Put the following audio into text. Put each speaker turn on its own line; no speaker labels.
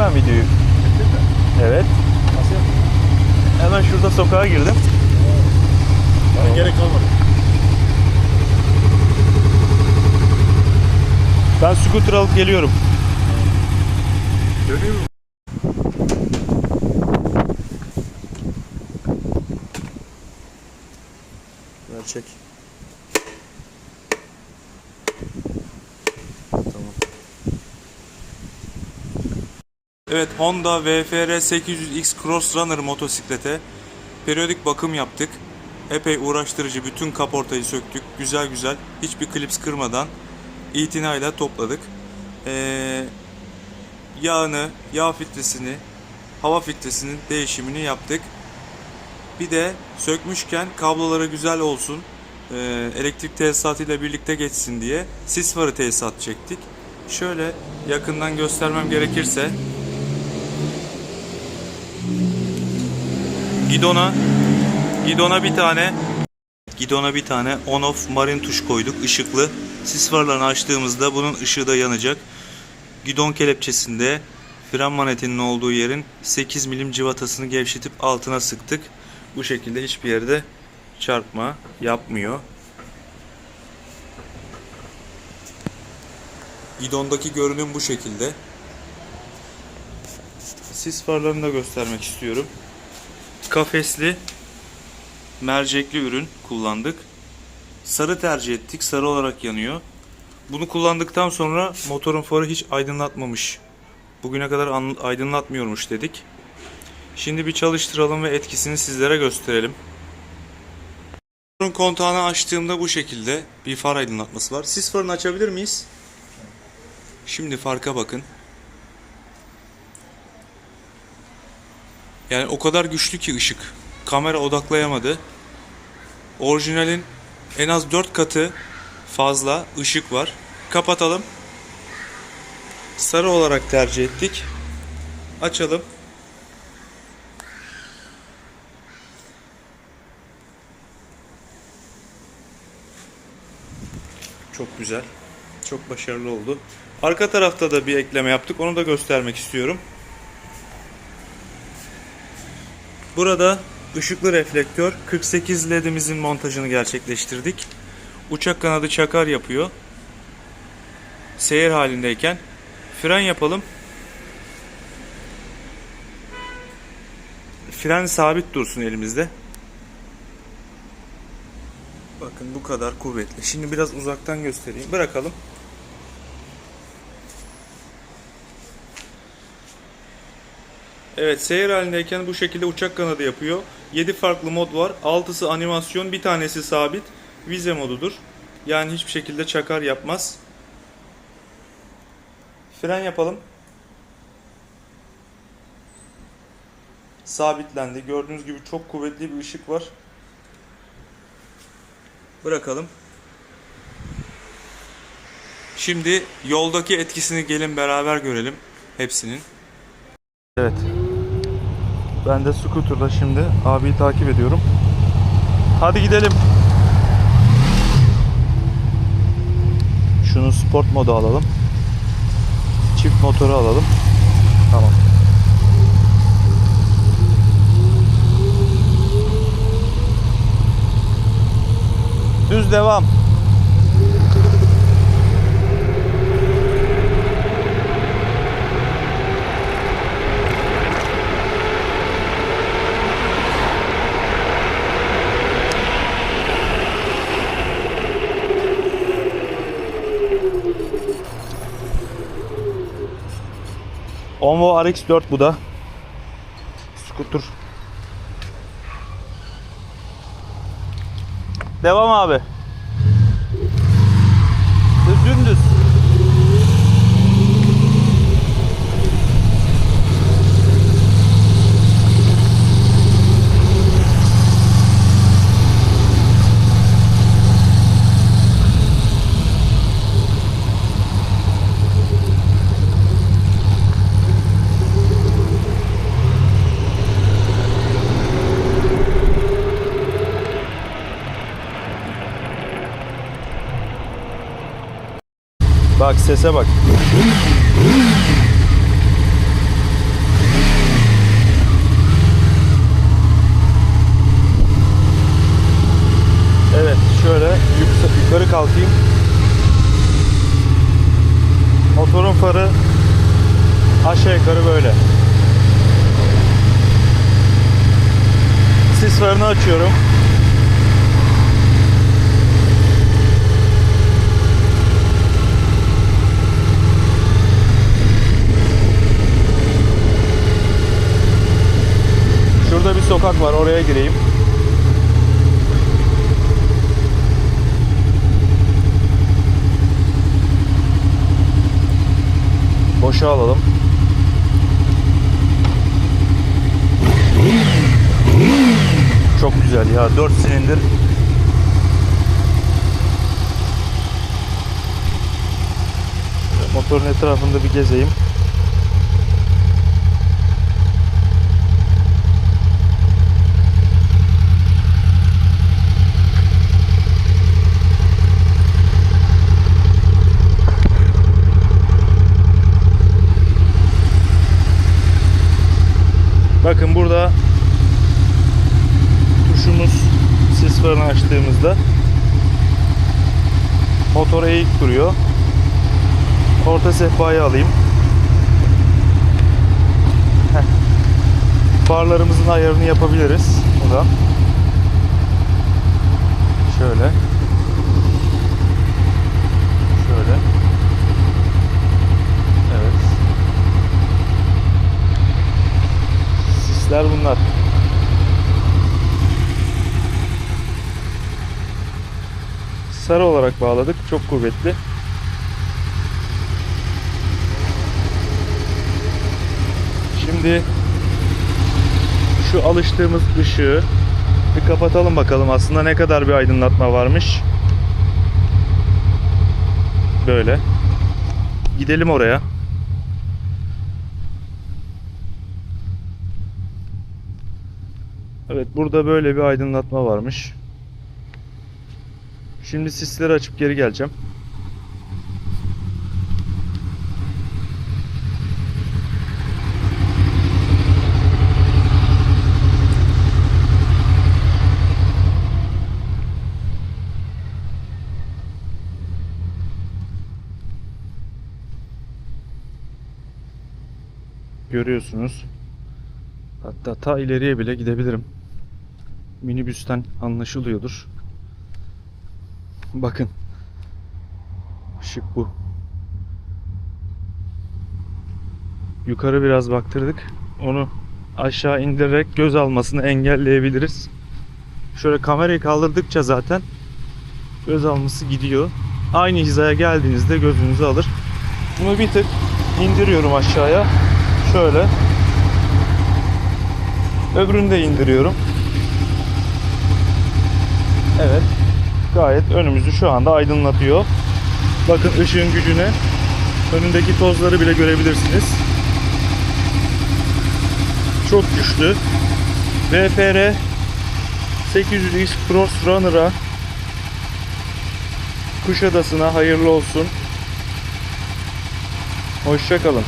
ben videoyu. Evet.
Nasıl?
Hemen şurada sokağa girdim.
Bana gerek kalmadı.
Ben scooter alıp geliyorum.
Dönüyor mu?
Ver Evet Honda VFR 800X Cross Runner motosiklete periyodik bakım yaptık. Epey uğraştırıcı bütün kaportayı söktük. Güzel güzel hiçbir klips kırmadan itinayla topladık. Ee, yağını, yağ filtresini, hava filtresinin değişimini yaptık. Bir de sökmüşken kabloları güzel olsun, e, elektrik tesisatıyla birlikte geçsin diye sis farı tesisat çektik. Şöyle yakından göstermem gerekirse gidona gidona bir tane gidona bir tane on off marin tuş koyduk ışıklı. Sis farlarını açtığımızda bunun ışığı da yanacak. Gidon kelepçesinde fren manetinin olduğu yerin 8 milim civatasını gevşetip altına sıktık. Bu şekilde hiçbir yerde çarpma yapmıyor. Gidondaki görünüm bu şekilde. Sis farlarını da göstermek istiyorum. Kafesli mercekli ürün kullandık. Sarı tercih ettik. Sarı olarak yanıyor. Bunu kullandıktan sonra motorun farı hiç aydınlatmamış. Bugüne kadar aydınlatmıyormuş dedik. Şimdi bir çalıştıralım ve etkisini sizlere gösterelim. Motorun kontağını açtığımda bu şekilde bir far aydınlatması var. Sis farını açabilir miyiz? Şimdi farka bakın. Yani o kadar güçlü ki ışık. Kamera odaklayamadı. Orijinalin en az 4 katı fazla ışık var. Kapatalım. Sarı olarak tercih ettik. Açalım. Çok güzel. Çok başarılı oldu. Arka tarafta da bir ekleme yaptık. Onu da göstermek istiyorum. Burada ışıklı reflektör 48 ledimizin montajını gerçekleştirdik. Uçak kanadı çakar yapıyor. Seyir halindeyken fren yapalım. Fren sabit dursun elimizde. Bakın bu kadar kuvvetli. Şimdi biraz uzaktan göstereyim. Bırakalım. Evet seyir halindeyken bu şekilde uçak kanadı yapıyor. 7 farklı mod var. 6'sı animasyon, bir tanesi sabit. Vize modudur. Yani hiçbir şekilde çakar yapmaz. Fren yapalım. Sabitlendi. Gördüğünüz gibi çok kuvvetli bir ışık var. Bırakalım. Şimdi yoldaki etkisini gelin beraber görelim hepsinin. Evet. Ben de scooter'da şimdi abiyi takip ediyorum. Hadi gidelim. Şunu sport modu alalım. Çift motoru alalım. Tamam. Düz devam. Onvo RX4 bu da. Scooter. Devam abi. Düz dümdüz. Bak sese bak. Evet şöyle yukarı kalkayım. Motorun farı aşağı yukarı böyle. Sis farını açıyorum. Sokak var oraya gireyim. Boşa alalım. Çok güzel ya 4 silindir. Motorun etrafında bir gezeyim. Bakın burada tuşumuz sis farını açtığımızda motor eğik duruyor. Orta sehpayı alayım. Heh. Farlarımızın ayarını yapabiliriz buradan. Şöyle. Şöyle. Sarı olarak bağladık. Çok kuvvetli. Şimdi şu alıştığımız ışığı bir kapatalım bakalım aslında ne kadar bir aydınlatma varmış. Böyle. Gidelim oraya. Evet burada böyle bir aydınlatma varmış. Şimdi sisleri açıp geri geleceğim. Görüyorsunuz. Hatta ta ileriye bile gidebilirim. Minibüsten anlaşılıyordur. Bakın. Işık bu. Yukarı biraz baktırdık. Onu aşağı indirerek göz almasını engelleyebiliriz. Şöyle kamerayı kaldırdıkça zaten göz alması gidiyor. Aynı hizaya geldiğinizde gözünüzü alır. Bunu bir tık indiriyorum aşağıya. Şöyle. Öbürünü de indiriyorum. Evet. Gayet önümüzü şu anda aydınlatıyor. Bakın ışığın gücünü önündeki tozları bile görebilirsiniz. Çok güçlü. VFR 800X Cross Runner'a Kuşadası'na hayırlı olsun. Hoşçakalın.